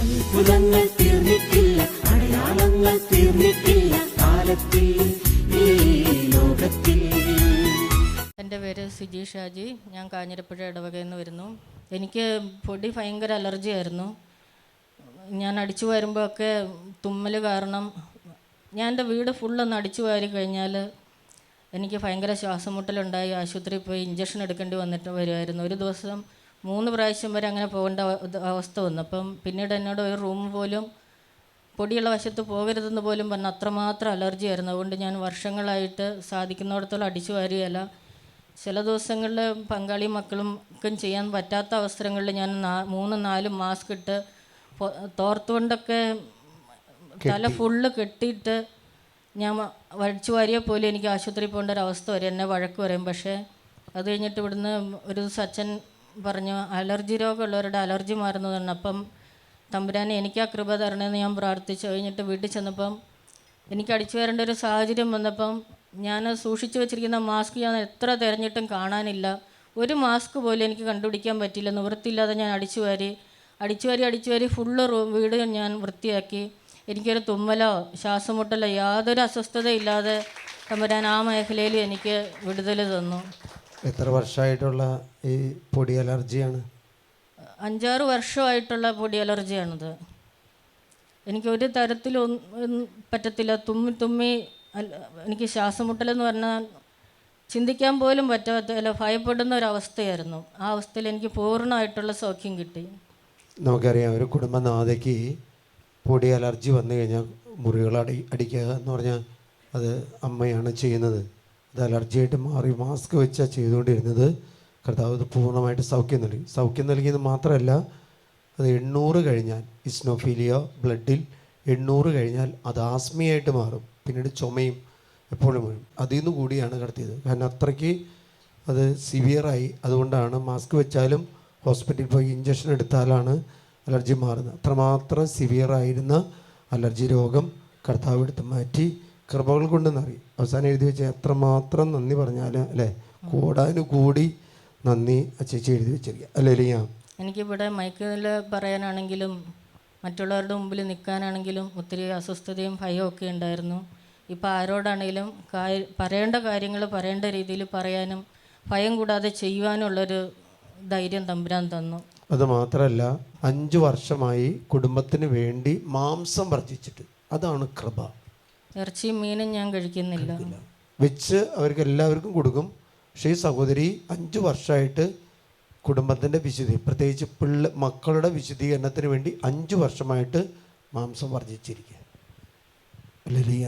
അത്ഭുതങ്ങൾ തീർന്നിട്ടില്ല അടയാളങ്ങൾ തീർന്നിട്ടില്ല കാലത്തിൽ എന്റെ പേര് സിജി ഷാജി ഞാൻ കാഞ്ഞിരപ്പുഴ ഇടവകയിൽ നിന്ന് വരുന്നു. എനിക്ക് പൊടി ഭയങ്കര അലർജി ആയിരുന്നു. ഞാൻ അടിച്ചു വരുമ്പോഴൊക്കെ തുമ്മൽ കാരണം ഞാൻ എന്റെ വീട് ഫുള്ളൊന്ന് അടിച്ചു വാരി കഴിഞ്ഞാൽ എനിക്ക് ഭയങ്കര ശ്വാസം മുട്ടലുണ്ടായി ആശുപത്രിയിൽ പോയി ഇഞ്ചക്ഷൻ എടുക്കേണ്ടി വന്നിട്ട് വരുമായിരുന്നു. ഒരു ദിവസം മൂന്ന് പ്രാവശ്യം വരെ അങ്ങനെ പോകേണ്ട അവസ്ഥ വന്നു. അപ്പം പിന്നീട് എന്നോട് ഒരു റൂം പോലും പൊടിയുള്ള വശത്ത് പോകരുതെന്ന് പോലും പറഞ്ഞ അത്രമാത്രം അലർജി ആയിരുന്നു. അതുകൊണ്ട് ഞാൻ വർഷങ്ങളായിട്ട് സാധിക്കുന്നിടത്തോളം അടിച്ചു വാരിയല്ല. ചില ദിവസങ്ങളിൽ പങ്കാളി മക്കളും ഒക്കെ ചെയ്യാൻ പറ്റാത്ത അവസരങ്ങളിൽ ഞാൻ മൂന്ന് നാല് മാസ്ക് ഇട്ട് തോർത്തുകൊണ്ടൊക്കെ തല ഫുള്ള് കെട്ടിയിട്ട് ഞാൻ വ- വടിച്ചു പോലെ പോലും എനിക്ക് ആശുപത്രിയിൽ പോകേണ്ട ഒരു അവസ്ഥ വരെ എന്നെ വഴക്ക് വരും പക്ഷേ അത് കഴിഞ്ഞിട്ട് ഇവിടുന്ന് ഒരു ദിവസം അച്ഛൻ പറഞ്ഞു അലർജി രോഗമുള്ളവരുടെ അലർജി മാറുന്നതാണ് അപ്പം തമ്പുരാനെ എനിക്ക് ആ കൃപ തരണമെന്ന് ഞാൻ പ്രാർത്ഥിച്ചു. കഴിഞ്ഞിട്ട് വീട്ടിൽ ചെന്നപ്പം എനിക്ക് അടിച്ചു വരേണ്ട ഒരു സാഹചര്യം വന്നപ്പം ഞാൻ സൂക്ഷിച്ചു വെച്ചിരിക്കുന്ന മാസ്ക് ഞാൻ എത്ര തിരഞ്ഞിട്ടും കാണാനില്ല. ഒരു മാസ്ക് പോലും എനിക്ക് കണ്ടുപിടിക്കാൻ പറ്റില്ല നിവൃത്തിയില്ലാതെ ഞാൻ അടിച്ചു വാരി അടിച്ചു വാരി അടിച്ചു വാരി ഫുള്ള് വീട് ഞാൻ വൃത്തിയാക്കി. എനിക്കൊരു തുമ്മലോ ശ്വാസമുട്ടലോ യാതൊരു അസ്വസ്ഥതയില്ലാതെ തമ്പുരാൻ ആ മേഖലയിൽ എനിക്ക് വിടുതൽ തന്നു. എത്ര വർഷമായിട്ടുള്ള ഈ പൊടി അലർജിയാണ്? അഞ്ചാറ് വർഷമായിട്ടുള്ള പൊടി അലർജിയാണിത്. എനിക്ക് ഒരു തരത്തിലും ഒന്നും- ഒന്നും പറ്റത്തില്ല. തുമ്മി തുമ്മി എനിക്ക് ശ്വാസം മുട്ടലെന്ന് പറഞ്ഞാൽ ചിന്തിക്കാൻ പോലും പറ്റാത്ത അല്ല ഭയപ്പെടുന്ന ഒരു അവസ്ഥയായിരുന്നു. ആ അവസ്ഥയിൽ എനിക്ക് പൂർണമായിട്ടുള്ള സൗഖ്യം കിട്ടി. നമുക്കറിയാം ഒരു കുടുംബനാഥയ്ക്ക് പൊടി അലർജി വന്നു കഴിഞ്ഞാൽ മുറികൾ അടി അടിക്കുക എന്ന് പറഞ്ഞാൽ അത് അമ്മയാണ് ചെയ്യുന്നത്. അത് അലർജിയായിട്ട് മാറി മാസ്ക് വെച്ചാണ് ചെയ്തുകൊണ്ടിരുന്നത്. കർത്താവ് അത് പൂർണമായിട്ട് സൗഖ്യം നൽകി. സൗഖ്യം നൽകിയെന്ന് മാത്രമല്ല അത് എണ്ണൂറ് കഴിഞ്ഞാൽ ഇസ്നോഫീലിയ ബ്ലഡിൽ എണ്ണൂറ് കഴിഞ്ഞാൽ അത് ആസ്മിയായിട്ട് മാറും. പിന്നീട് ചുമയും എപ്പോഴും വരും. അതിൽ നിന്ന് കൂടിയാണ് കടത്തിയത്. കാരണം അത്രയ്ക്ക് അത് സിവിയറായി അതുകൊണ്ടാണ് മാസ്ക് വെച്ചാലും ഹോസ്പിറ്റലിൽ പോയി ഇഞ്ചക്ഷൻ എടുത്താലാണ് അലർജി മാറുന്നത്. അത്രമാത്രം സിവിയറായിരുന്ന അലർജി രോഗം കർത്താവ് എടുത്ത് മാറ്റി കൃപകൾ കൊണ്ട് നിറയും അവസാനം എഴുതി വെച്ച എത്രമാത്രം നന്ദി പറഞ്ഞാൽ അല്ലേ? കൂടാനു കൂടി നന്ദി അച്ചേച്ചി ചേച്ചി എഴുതി വെച്ചിരിക്കുക. അല്ലേ ലിയ? എനിക്കിവിടെ മൈക്കിൽ പറയാനാണെങ്കിലും മറ്റുള്ളവരുടെ മുമ്പിൽ നിൽക്കാനാണെങ്കിലും ഒത്തിരി അസ്വസ്ഥതയും ഭയവും ഒക്കെ ഉണ്ടായിരുന്നു. ഇപ്പോൾ ആരോടാണെങ്കിലും പറയേണ്ട കാര്യങ്ങൾ പറയേണ്ട രീതിയിൽ പറയാനും ഭയം കൂടാതെ ചെയ്യുവാനുള്ളൊരു ധൈര്യം തമ്പുരാൻ തന്നു. അത് മാത്രമല്ല അഞ്ചു വർഷമായി കുടുംബത്തിന് വേണ്ടി മാംസം വർജിച്ചിട്ട് അതാണ് കൃപ. ഇറച്ചിയും മീനും ഞാൻ കഴിക്കുന്നില്ല. വെച്ച് അവർക്ക് എല്ലാവർക്കും കൊടുക്കും. പക്ഷേ ഈ സഹോദരി അഞ്ച് വർഷമായിട്ട് കുടുംബത്തിന്റെ വിശുദ്ധി പ്രത്യേകിച്ച് പിള്ള മക്കളുടെ വിശുദ്ധീകരണത്തിന് വേണ്ടി അഞ്ച് വർഷമായിട്ട് മാംസം വർജിച്ചിരിക്കുക ലലിയ